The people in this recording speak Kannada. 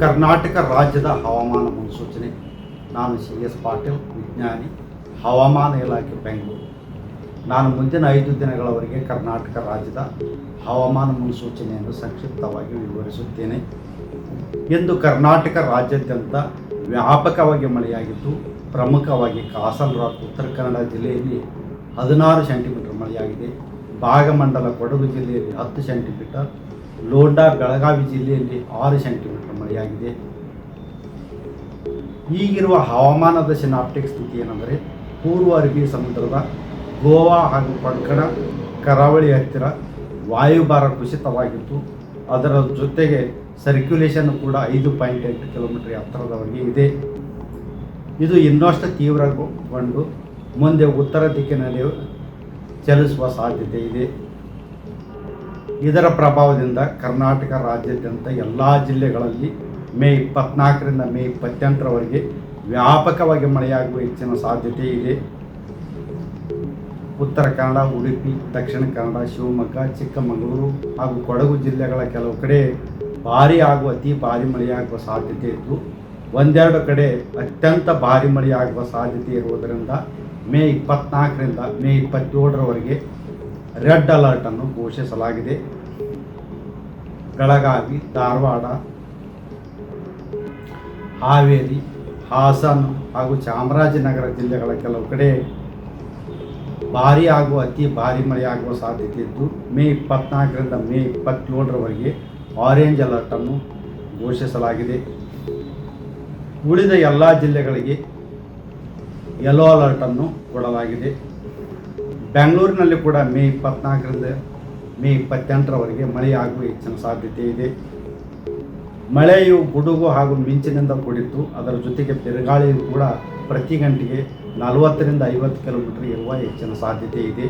ಕರ್ನಾಟಕ ರಾಜ್ಯದ ಹವಾಮಾನ ಮುನ್ಸೂಚನೆ. ನಾನು ಸಿ ಎಸ್ ಪಾಟೀಲ್, ವಿಜ್ಞಾನಿ, ಹವಾಮಾನ ಇಲಾಖೆ, ಬೆಂಗಳೂರು. ನಾನು ಮುಂದಿನ ಐದು ದಿನಗಳವರೆಗೆ ಕರ್ನಾಟಕ ರಾಜ್ಯದ ಹವಾಮಾನ ಮುನ್ಸೂಚನೆಯನ್ನು ಸಂಕ್ಷಿಪ್ತವಾಗಿ ವಿವರಿಸುತ್ತೇನೆ. ಇಂದು ಕರ್ನಾಟಕ ರಾಜ್ಯಾದ್ಯಂತ ವ್ಯಾಪಕವಾಗಿ ಮಳೆಯಾಗಿದ್ದು, ಪ್ರಮುಖವಾಗಿ ಕಾಸರಗೋಡು, ಉತ್ತರ ಕನ್ನಡ ಜಿಲ್ಲೆಯಲ್ಲಿ ಹದಿನಾರು ಸೆಂಟಿಮೀಟರ್ ಮಳೆಯಾಗಿದೆ. ಭಾಗಮಂಡಲ ಕೊಡಗು ಜಿಲ್ಲೆಯಲ್ಲಿ ಹತ್ತು ಸೆಂಟಿಮೀಟರ್ ಲೋಂಡಾ ಬೆಳಗಾವಿ ಜಿಲ್ಲೆಯಲ್ಲಿ ಆರು ಸೆಂಟಿಮೀಟರ್ ಮಳೆಯಾಗಿದೆ. ಈಗಿರುವ ಹವಾಮಾನದ ಸಿನಾಪ್ಟಿಕ್ ಸ್ಥಿತಿ ಏನೆಂದರೆ, ಪೂರ್ವ ಅರಬ್ಬಿ ಸಮುದ್ರದ ಗೋವಾ ಹಾಗೂ ಕೊಂಕಣ ಕರಾವಳಿ ಹತ್ತಿರ ವಾಯುಭಾರ ಕುಸಿತವಾಗಿತ್ತು ಅದರ ಜೊತೆಗೆ ಸರ್ಕ್ಯುಲೇಷನ್ ಕೂಡ ಐದು ಪಾಯಿಂಟ್ ಎಂಟು ಕಿಲೋಮೀಟರ್ ಎತ್ತರದವರೆಗೆ ಇದೆ. ಇದು ಇನ್ನಷ್ಟು ತೀವ್ರಗೊಂಡು ಮುಂದೆ ಉತ್ತರ ದಿಕ್ಕಿನಲ್ಲಿ ಚಲಿಸುವ ಸಾಧ್ಯತೆ ಇದೆ. ಇದರ ಪ್ರಭಾವದಿಂದ ಕರ್ನಾಟಕ ರಾಜ್ಯಾದ್ಯಂತ ಎಲ್ಲ ಜಿಲ್ಲೆಗಳಲ್ಲಿ ಮೇ ಇಪ್ಪತ್ನಾಲ್ಕರಿಂದ ಮೇ ಇಪ್ಪತ್ತೆಂಟರವರೆಗೆ ವ್ಯಾಪಕವಾಗಿ ಮಳೆಯಾಗುವ ಹೆಚ್ಚಿನ ಸಾಧ್ಯತೆ ಇದೆ. ಉತ್ತರ ಕನ್ನಡ, ಉಡುಪಿ, ದಕ್ಷಿಣ ಕನ್ನಡ, ಶಿವಮೊಗ್ಗ, ಚಿಕ್ಕಮಗಳೂರು ಹಾಗೂ ಕೊಡಗು ಜಿಲ್ಲೆಗಳ ಕೆಲವು ಕಡೆ ಭಾರಿ ಹಾಗೂ ಅತಿ ಭಾರಿ ಮಳೆಯಾಗುವ ಸಾಧ್ಯತೆ ಇದ್ದು, ಒಂದೆರಡು ಕಡೆ ಅತ್ಯಂತ ಭಾರಿ ಮಳೆಯಾಗುವ ಸಾಧ್ಯತೆ ಇರುವುದರಿಂದ ಮೇ ಇಪ್ಪತ್ನಾಲ್ಕರಿಂದ ಮೇ ಇಪ್ಪತ್ತೇಳರವರೆಗೆ ರೆಡ್ ಅಲರ್ಟನ್ನು ಘೋಷಿಸಲಾಗಿದೆ. ಬೆಳಗಾವಿ, ಧಾರವಾಡ, ಹಾವೇರಿ, ಹಾಸನ ಹಾಗೂ ಚಾಮರಾಜನಗರ ಜಿಲ್ಲೆಗಳ ಕೆಲವು ಕಡೆ ಭಾರಿ ಹಾಗೂ ಅತಿ ಭಾರಿ ಮಳೆಯಾಗುವ ಸಾಧ್ಯತೆ ಇದ್ದು, ಮೇ ಇಪ್ಪತ್ನಾಲ್ಕರಿಂದ ಮೇ ಇಪ್ಪತ್ತೇಳರವರೆಗೆ ಆರೆಂಜ್ ಅಲರ್ಟನ್ನು ಘೋಷಿಸಲಾಗಿದೆ. ಉಳಿದ ಎಲ್ಲ ಜಿಲ್ಲೆಗಳಿಗೆ ಯೆಲ್ಲೋ ಅಲರ್ಟನ್ನು ಕೊಡಲಾಗಿದೆ. ಬೆಂಗಳೂರಿನಲ್ಲಿ ಕೂಡ ಮೇ ಇಪ್ಪತ್ನಾಲ್ಕರಿಂದ ಮೇ ಇಪ್ಪತ್ತೆಂಟರವರೆಗೆ ಮಳೆಯಾಗುವ ಹೆಚ್ಚಿನ ಸಾಧ್ಯತೆ ಇದೆ. ಮಳೆಯು ಗುಡುಗು ಹಾಗೂ ಮಿಂಚಿನಿಂದ ಕೂಡಿತ್ತು ಅದರ ಜೊತೆಗೆ ಬಿರುಗಾಳಿಯು ಕೂಡ ಪ್ರತಿ ಗಂಟೆಗೆ ನಲವತ್ತರಿಂದ ಐವತ್ತು ಕಿಲೋಮೀಟರ್ ಇರುವ ಹೆಚ್ಚಿನ ಸಾಧ್ಯತೆ ಇದೆ.